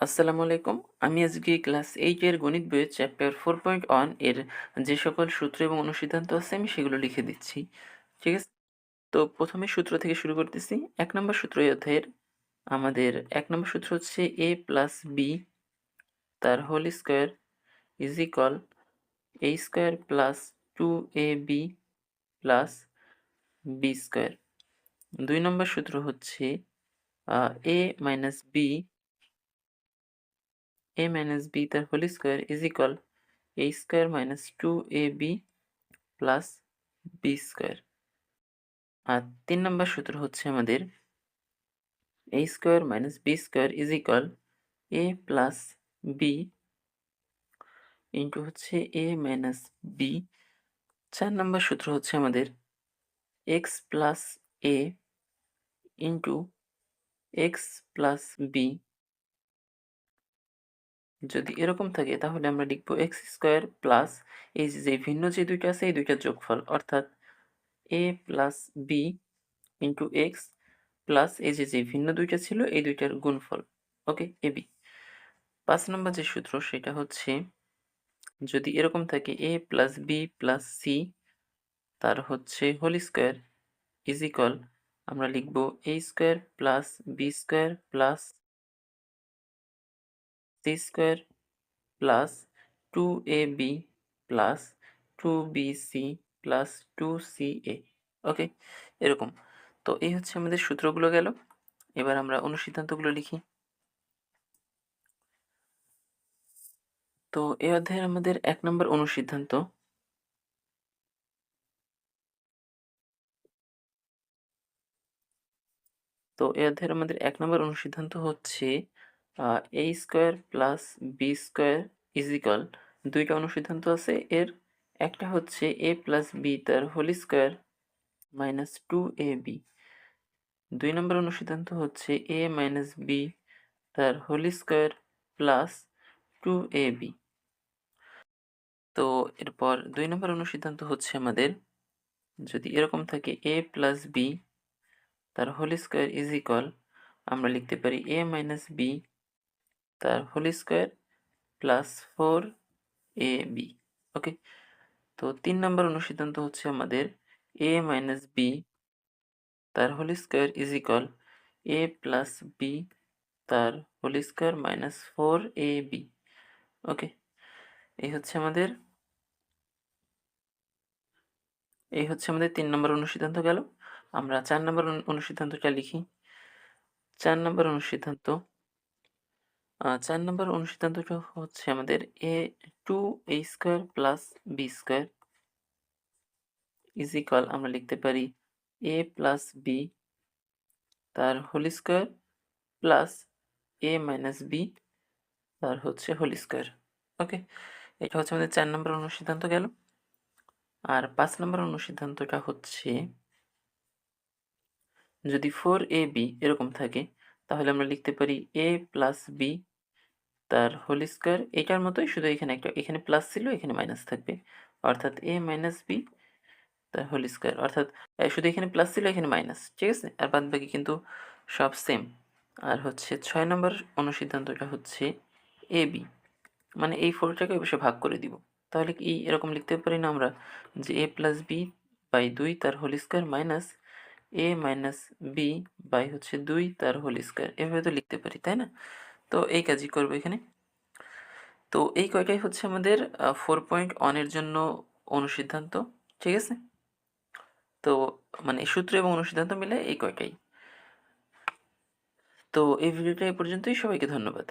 আসসালামু আলাইকুম। আমি আজকে ক্লাস এইট এর গণিত বইয়ের চ্যাপ্টার ফোর পয়েন্ট ওয়ানের যে সকল সূত্র এবং অনুসিদ্ধান্ত আছে, আমি সেগুলো লিখে দিচ্ছি। ঠিক আছে? তো প্রথমে সূত্র থেকে শুরু করতেছি। এক নম্বর সূত্র অধ্যায়ের আমাদের এক নম্বর সূত্র হচ্ছে এ প্লাস বি তার whole square is equal A square plus two A B plus B square দুই নম্বর সূত্র হচ্ছে A minus B a minus b তার whole square is equal a square minus two A B plus B square আর তিন নম্বর সূত্র হচ্ছে আমাদের a square minus B square is equal A plus B into হচ্ছে এ মাইনাস বি চার নম্বর সূত্র হচ্ছে আমাদের X plus A into X plus B যদি এরকম থাকে, তাহলে আমরা লিখব এক্স স্কোয়ার প্লাস এই যে ভিন্ন যে দুইটা আছে, এই দুইটার যোগফল। অর্থাৎ A plus B into X plus এই যে যে ভিন্ন দুইটা ছিল, এই দুইটার গুণফল। ওকে এ বি পাঁচ নম্বর যে সূত্র, সেটা হচ্ছে যদি এরকম থাকে A plus B plus C তার হচ্ছে হোল স্কোয়ার ইজিকল আমরা লিখব A square plus B square plus C square plus two A B plus two B C plus two C A. Okay? এরকম। তো এই হচ্ছে আমাদের সূত্রগুলো গেল। এবার আমরা অনুসিদ্ধান্তগুলো লিখি। তো এই অধ্যায়ের আমাদের এক নম্বর অনুসিদ্ধান্ত। তো এই অধ্যায়ের আমাদের এক নম্বর অনুসিদ্ধান্ত হচ্ছে A square plus B square is equal দুইটা অনুসিদ্ধান্ত আছে। এর একটা হচ্ছে এ প্লাস বি তার whole square minus two A B দুই নম্বর অনুসিদ্ধান্ত হচ্ছে এ মাইনাস বি তার whole square plus two A B তো এরপর দুই নম্বর অনুসিদ্ধান্ত হচ্ছে আমাদের, যদি এরকম থাকে এ প্লাস বি তার হোল স্কোয়ার ইজ আমরা লিখতে পারি এ মাইনাস বি তার whole square plus four A B, okay? তো তিন নম্বর অনুসিদ্ধান্ত হচ্ছে আমাদের এ মাইনাস বি, তার whole square is equal A plus B, তার whole square minus four A B, okay? এই হচ্ছে আমাদের, এই হচ্ছে আমাদের তিন নম্বর অনুসিদ্ধান্ত গেল। আমরা চার নম্বর অনুসিদ্ধান্তটা লিখি। চার নম্বর অনুসিদ্ধান্ত চার নম্বর অনুসিদ্ধান্তটা হচ্ছে আমাদের A two A square plus B square is equal আমরা লিখতে পারি এ প্লাস বি তার whole square plus A minus B তার হচ্ছে হোল স্কোয়ার ওকে এটা হচ্ছে আমাদের চার নম্বর অনুসিদ্ধান্ত গেল। আর পাঁচ নম্বর অনুসিদ্ধান্তটা হচ্ছে যদি ফোর এ বি এরকম থাকে, তাহলে আমরা লিখতে পারি এ প্লাস বি তার হোল স্কোয়ার এটার মতোই, শুধু এখানে একটা, এখানে প্লাস ছিল, এখানে মাইনাস থাকবে। অর্থাৎ এ মাইনাস বি তার হোল স্কোয়ার। অর্থাৎ শুধু এখানে প্লাস ছিল, এখানে মাইনাস ঠিক আছে? আর বাদ বাকি কিন্তু সব সেম আর হচ্ছে ছয় নম্বর অনুসিদ্ধান্তটা হচ্ছে এ বি মানে এই ফোরটাকে অবশ্য ভাগ করে দিব। তাহলে কি এরকম লিখতে পারি না আমরা? যে এ প্লাস বি বাই দুই তার whole square minus A minus B by হচ্ছে দুই তার হোল স্কোয়ার। এভাবে তো লিখতে পারি, তাই না? তো এই কাজই করব এখানে। তো এই কয়টাই হচ্ছে আমাদের ফোর পয়েন্ট ওয়ানের জন্য অনুসিদ্ধান্ত, ঠিক আছে? তো মানে সূত্র এবং অনুসিদ্ধান্ত মিলে এই কয়টাই। তো এই ভিডিওটা এই পর্যন্তই, সবাইকে ধন্যবাদ।